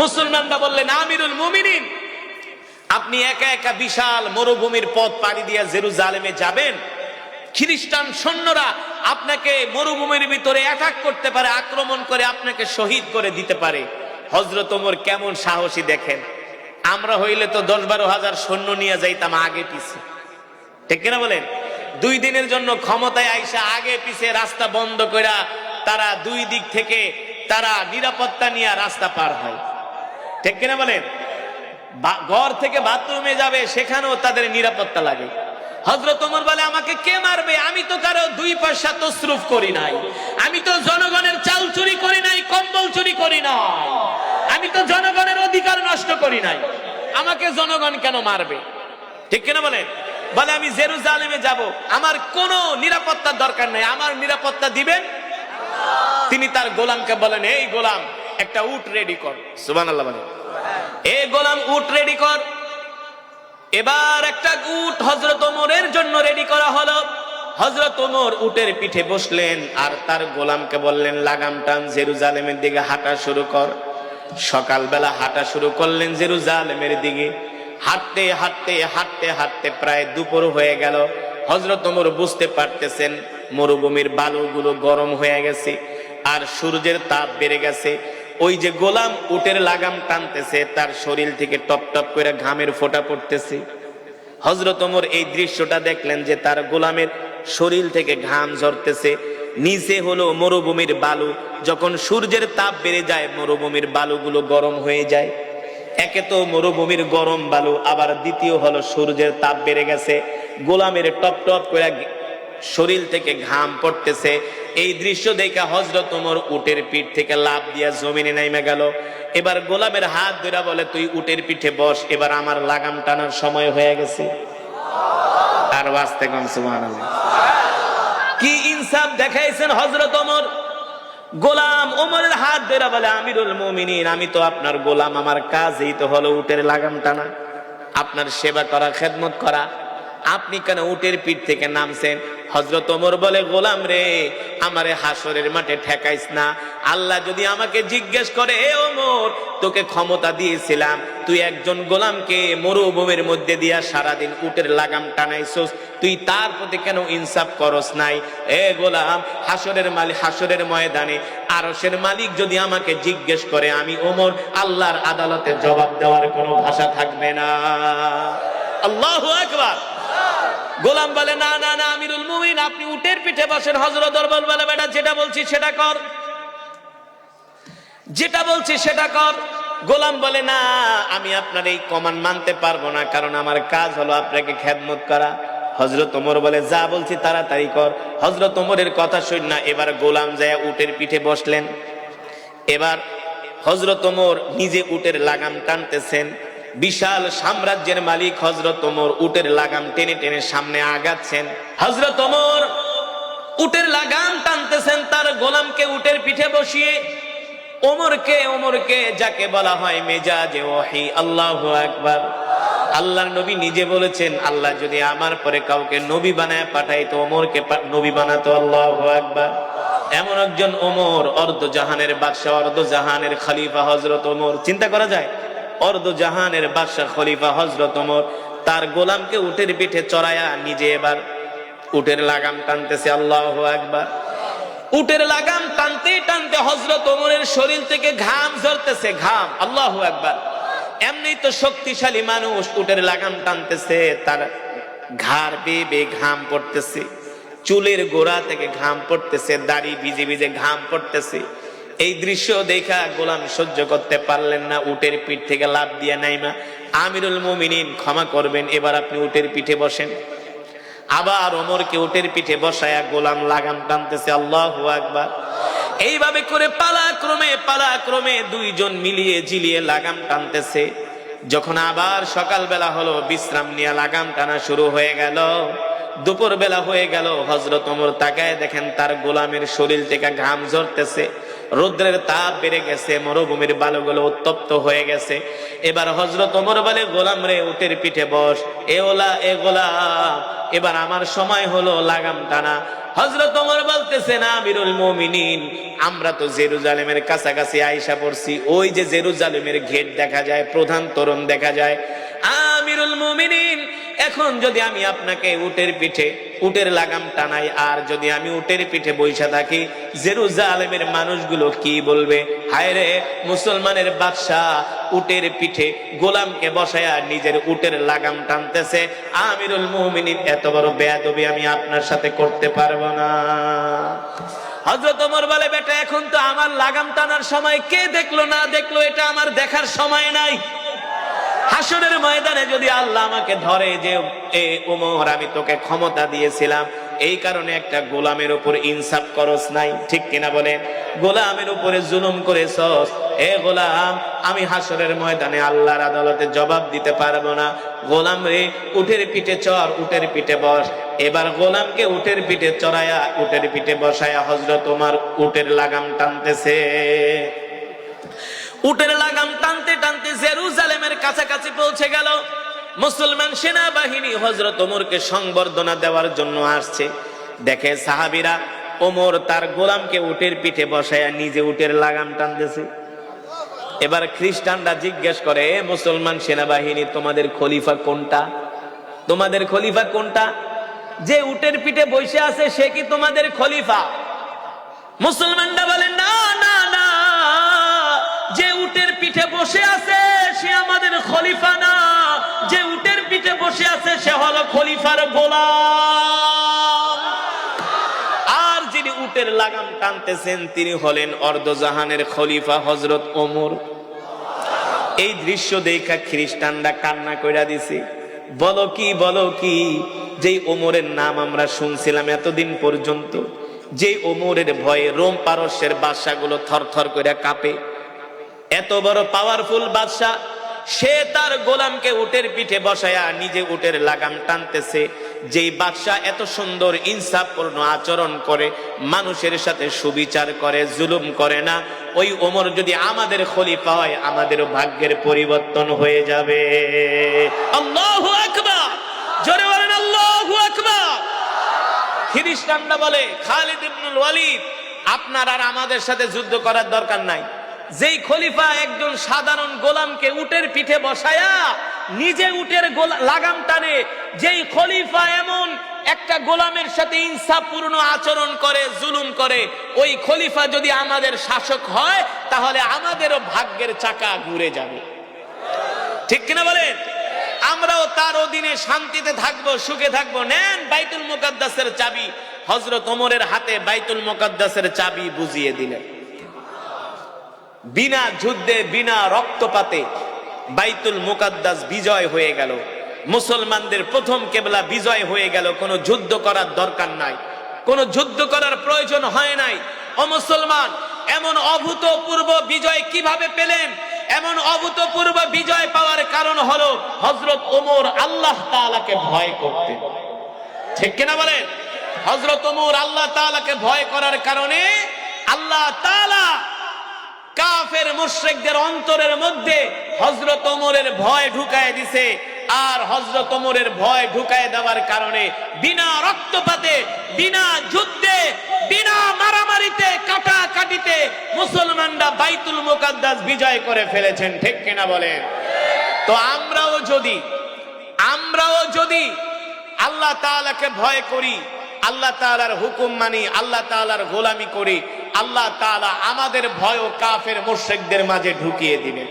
মুসলমানরা বললেন, আমিরুল মুমিনিন, আপনি একা একা বিশাল মরুভূমির পথ পাড়ি দিয়ে জেরুজালেমে যাবেন। খ্রিস্টান সৈন্যরা আপনাকে মরুভূমির ভিতরে অ্যাটাক করতে পারে, আক্রমণ করে আপনাকে শহীদ করে দিতে পারে। হজরত ওমর কেমন সাহসী দেখেন। আমরা হইলে তো দশ বারো হাজার সৈন্য নিয়ে যাইতাম আগে পিছে। ঠিক কিনা বলেন? দুই দিনের জন্য ক্ষমতায় আইসা আগে পিছে রাস্তা বন্ধ কইরা তারা দুই দিক থেকে তারা নিরাপত্তা নিয়ে রাস্তা পার হয়। ঠিক কিনা বলেন? ঘর থেকে বাথরুমে যাবে, সেখানেও তাদের নিরাপত্তা লাগে। হজরত ওমর বলে, আমাকে কে মারবে? আমি তো কারও দুই পয়সা তসরুফ করি নাই। আমি তো জনগণের চাল চুরি করি নাই, কম্বল চুরি করি নাই। আমি তো জনগণের অধিকার নষ্ট করি নাই। আমাকে জনগণ কেন মারবে? ঠিক কিনা বলে বলে, আমি জেরুজালেমে যাব। আমার কোনো নিরাপত্তার দরকার নাই। আমার নিরাপত্তা দিবেন? তিনি তার গোলামকে বলেন, এই গোলাম, একটা উট রেডি কর। সুবান আল্লাহ বলে এ গোলাম, উট রেডি কর। এবার একটা উট হজরত ওমরের জন্য রেডি করা হলো। হজরত ওমর উটের পিঠে বসলেন আর তার গোলামকে বললেন, লাগাম টান, জেরুজালেমের দিকে হাঁটা শুরু কর। সকালবেলা হাঁটা শুরু করলেন জেরুজালেমের দিকে। হাঁটতে হাঁটতে হাঁটতে হাঁটতে প্রায় দুপুর হয়ে গেল। হজরত ওমর বুঝতে পারতেছেন, মরুভূমির বালুগুলো গরম হয়ে গেছে আর সূর্যের তাপ বেড়ে গেছে। ওই যে গোলাম উটের লাগাম টানতেছে, তার শরীর থেকে টপ টপ করে ঘামের ফোঁটা পড়তেছে। হজরত ওমর এই দৃশ্যটা দেখলেন যে তার গোলামের শরীর থেকে ঘাম ঝরতেছে। নিচে হলো মরুভূমির বালু। যখন সূর্যের তাপ বেড়ে যায়, মরুভূমির বালুগুলো গরম হয়ে যায়। একে তো মরুভূমির গরম বালু, আবার দ্বিতীয় হলো সূর্যের তাপ বেড়ে গেছে। গোলামের টপ টপ করে শরীর থেকে ঘাম পড়তেছে। এই দৃশ্য দেখে হজরত ওমর উটের পিঠ থেকে লাভ দিয়া জমিনে নাইমে গেল। এবার গোলামের হাত ধরে বলে, তুই উটের পিঠে বস, এবার আমার লাগাম টানার সময় হয়ে গেছে। আর বাঁচতে কম, সুবহানাল্লাহ। কি ইনসাফ দেখাইছেন হজরত ওমর? গোলাম ওমরের হাত ধরে বলে, আমিরুল মুমিনিন, আমি তো আপনার গোলাম, আমার কাজই তো হলো উটের লাগাম টানা। আপনার সেবা করা, খেদমত করা। আপনি কেন উটের পিঠ থেকে নামছেন? হজরত ওমর বলে, গোলাম রে, আমারে হাসরের মাঠে ঠেকাইস না। আল্লাহ যদি আমাকে জিজ্ঞেস করে, এ ওমর, তোকে ক্ষমতা দিয়েছিলাম, তুই একজন গোলামকে মরুভূমির মধ্যে দিয়া সারাদিন উটের লাগাম টানাইছস, তুই তার প্রতি কেন ইনসাফ করস নাই? এ গোলাম হাসরের মালিক হাসরের ময়দানে আরসের মালিক যদি আমাকে জিজ্ঞেস করে, আমি ওমর আল্লাহর আদালতে জবাব দেওয়ার কোনো ভাষা থাকবে না। আল্লাহু আকবার। গোলাম বলে, না না না, আমিরুল মুমিন, আপনি উটের পিঠে বসেন। হজরত দরবার বলে, বেটা, যেটা বলছি সেটা কর। যেটা বলছি সেটা কর। গোলাম বলে, না, আমি আপনার এই কমান মানতে পারব না, কারণ আমার কাজ হলো আপনাকে খেদমত করা। হজরত ওমর বলে, যা বলছি তাড়াতাড়ি কর। হজরত ওমরের কথা শুন না, এবার গোলাম যায় উটের পিঠে বসলেন। এবার হজরত ওমর নিজে উটের লাগাম টানতেছেন। বিশাল সাম্রাজ্যের মালিক হজরত উটের লাগাম টেনে টেনে সামনে আগাচ্ছেন। হজরত উটের লাগাম টানতেছেন তার গোলামকে উটের পিঠে বসিয়ে। ওমরকে ওমরকে যাকে বলা হয় মেজাজে ওয়াহি, আল্লাহু আকবার। আল্লাহর নবী নিজে বলেছেন, আল্লাহ যদি আমার পরে কাউকে নবী বানায় পাঠাই তো ওমরকে নবী বানাতো আল্লাহু আকবার। এমন একজন ওমর অর্ধ জাহানের বাদশাহ অর্ধ জাহানের খলিফা হজরত ওমর। চিন্তা করা যায় অর্ধ জাহানের বাদশাহ খলিফা হজরত ওমর তার গোলামকে উটের পিঠে চড়ায়া নিজে এবার উটের লাগাম টানতেছে, আল্লাহ একবার উটের লাগাম টানতে টানতে হজরত ওমরের শরীর থেকে ঘাম ঝরতেছে, ঘাম, আল্লাহ একবার এমনি তো শক্তিশালী মানুষ উটের লাগাম টানতেছে, তার ঘাড় বেয়ে বেয়ে ঘাম পড়তেছে, চুলের গোড়া থেকে ঘাম পড়তেছে, দাড়ি ভিজে ভিজে ঘাম পড়তেছে। এই দৃশ্য দেখা গোলাম সহ্য করতে পারলেন না, উটের পিঠ থেকে লাভ দিয়ে নাইমা। আমিরুল মুমিনিন, ক্ষমা করবেন, এবার আপনি উটের পিঠে বসেন। আবার ওমরকে উটের পিঠে বসায়া গোলাম লাগাম টানতেছে, আল্লাহ আকবার। এইভাবে করে পালাক্রমে পালাক্রমে দুইজন মিলিয়ে জিলিয়ে লাগাম টানতেছে। যখন আবার সকালবেলা হলো, বিশ্রাম নিয়ে লাগাম টানা শুরু হয়ে গেল। দুপুর বেলা হয়ে গেল হজরত ওমর তাকায় দেখেন তার গোলামের শরীর থেকে ঘাম ঝরতেছে। রৌদ্রের তাপ বেড়ে গেছে, মরুভূমির বালুগুলো উত্তপ্ত হয়ে গেছে। এবার হজরত ওমর বলে, গোলাম রে, উটের পিঠে বস। এ ওলা, এ গোলাম, এবার আমার সময় হলো লাগাম টানা। হজরত ওমর বলতেছেন আমিরুল মুমিনিন, আমরা তো জেরুজালেমের কাছাকাছি আইসা পড়ছি। ওই যে জেরুজালেমের গেট দেখা যায়, প্রধান তোরণ দেখা যায়। আমিরুল মুমিনিন এখন যদি আমি আপনাকে উটের পিঠে, উটের লাগাম টানাই, আর যদি আমি উটের পিঠে বৈশা থাকি, জেরুজালেমের মানুষগুলো কি বলবে? হায় রে, মুসলমানের বাদশাহ উটের পিঠে গোলামকে বসায়া নিজের উটের লাগাম টানতেছে। আমিরুল মুমিনিন, এত বড় বেয়াদবি আমি আপনার সাথে করতে পারব না। এখন তো আমার লাগাম টানার সময় কে দেখল না দেখল, এটা আমার দেখার সময় নাই। হাসনের ময়দানে যদি আল্লাহ আমাকে ধরে যে, এ ওমর আমি তোকে ক্ষমতা দিয়েছিলাম। এই কারণে একটা গোলামের উপর ইনসাফ করস নাই। ঠিক কিনা বলে? গোলামের উপরে জুলুম করেছস। এ গোলাম, আমি হাসরের ময়দানে আল্লাহর আদালতে জবাব দিতে পারব না। গোলাম রে, উঠের পিঠে চর উঠের পিঠে বস। এবার গোলামকে উঠের পিঠে চড়ায়া, উঠের পিঠে বসায়া হজরত তোমার উটের লাগাম টানতেছে। উটের লাগাম টানতে জেরুজালেমের কাছাকাছি পৌঁছে গেল। মুসলমান সেনাবাহিনী হজরত ওমরকে সংবর্ধনা দেওয়ার জন্য আসছে। দেখে সাহাবিরা ওমর তার গোলামকে উটের পিঠে বসায়া নিজে উটের লাগাম টানতেছে। এবার খ্রিস্টানরা জিজ্ঞেস করে মুসলমান সেনাবাহিনী, তোমাদের খলিফা কোনটা? তোমাদের খলিফা কোনটা? যে উটের পিঠে বসে আছে, সে কি তোমাদের খলিফা? মুসলমানরা বলে, না না না, যে উটের পিঠে বসে আছে সে আমাদের খলিফা না। যে উটের পিঠে বসে আছে, সে হলো খলিফার গোলাম। আর যিনি উটের লাগাম টানতেছেন, তিনি হলেন অর্ধজাহানের খলিফা হজরত ওমর। এই দৃশ্য দেখা খ্রিস্টানরা কান্না কইরা দিছে। বলো কি বলো কি ওমরের নাম আমরা শুনছিলাম এতদিন পর্যন্ত, যে ওমরের ভয়ে রোম পারস্যের বাদশাগুলো থরথর করে কাঁপে। এত বড় পাওয়ারফুল বাদশাহ সে তার গোলামকে উটের পিঠে বসায়া নিজে উটের লাগাম টানতেছে। যেই বাদশাহ এত সুন্দর ইনসাফপূর্ণ আচরণ করে, মানুষের সাথে সুবিচার করে, জুলুম করে না, ওই ওমর যদি আমাদের খলিফা হয়, আমাদের ভাগ্যের পরিবর্তন হয়ে যাবে। জোরে খ্রিস্টানরা বলে, খালিদ ইবনুল ওয়ালিদ, আপনার আর আমাদের সাথে যুদ্ধ করার দরকার নাই। যেই খলিফা একজন সাধারণ গোলামকে উটের পিঠে বসায়া নিজে উটের লাগাম টানে, যেই খলিফা এমন একটা গোলামের সাথে ইনসাফপূর্ণ আচরণ করে, জুলুম করে, ওই খলিফা যদি আমাদের শাসক হয়, তাহলে আমাদেরও ভাগ্যের চাকা ঘুরে যাবে। ঠিক কিনা বলেন? আমরাও তার অধীনে শান্তিতে থাকব, সুখে থাকব। নেন বাইতুল মুকাদ্দাসের চাবি। হজরত ওমরের হাতে বাইতুল মুকাদ্দাসের চাবি বুঝিয়ে দিলেন। বিনা যুদ্ধে, বিনা রক্তপাতে বাইতুল মুকাদ্দাস বিজয় হয়ে গেল। মুসলমানদের প্রথম কেবলা বিজয় হয়ে গেল। কোনো যুদ্ধ করার দরকার নাই। কোনো যুদ্ধ করার প্রয়োজন হয় নাই। ও মুসলমান, এমন অভূতপূর্ব বিজয় কীভাবে পেলেন? এমন অভূতপূর্ব বিজয় পাওয়ার কারণ হলো হজরত ওমর আল্লাহ তাআলাকে ভয় করতেন ঠিক কিনা বলেন? হজরত ওমর আল্লাহ তাআলাকে ভয় করার কারণে আল্লাহ কাফের মুশরিকদের অন্তরের মধ্যে হজরত ওমরের ভয় ঢুকায় দিছে। আর হজরত ওমরের ভয় ঢুকায় দেওয়ার কারণে বিনা রক্তপাতে, বিনা যুদ্ধে, বিনা মারামারিতে কাটা কাটিতে মুসলমানরা বাইতুল মুকাদ্দাস বিজয় করে ফেলেছেন। ঠিক কিনা বলেন? তো আমরাও যদি আমরাও যদি আল্লাহ তাআলাকে ভয় করি, আল্লাহ তাআলার হুকুম মানি, আল্লাহ তাআলার গোলামি করি আল্লাহ তালা আমাদের ভয় ও কাফের মোর্শেকদের মাঝে ঢুকিয়ে দিবেন।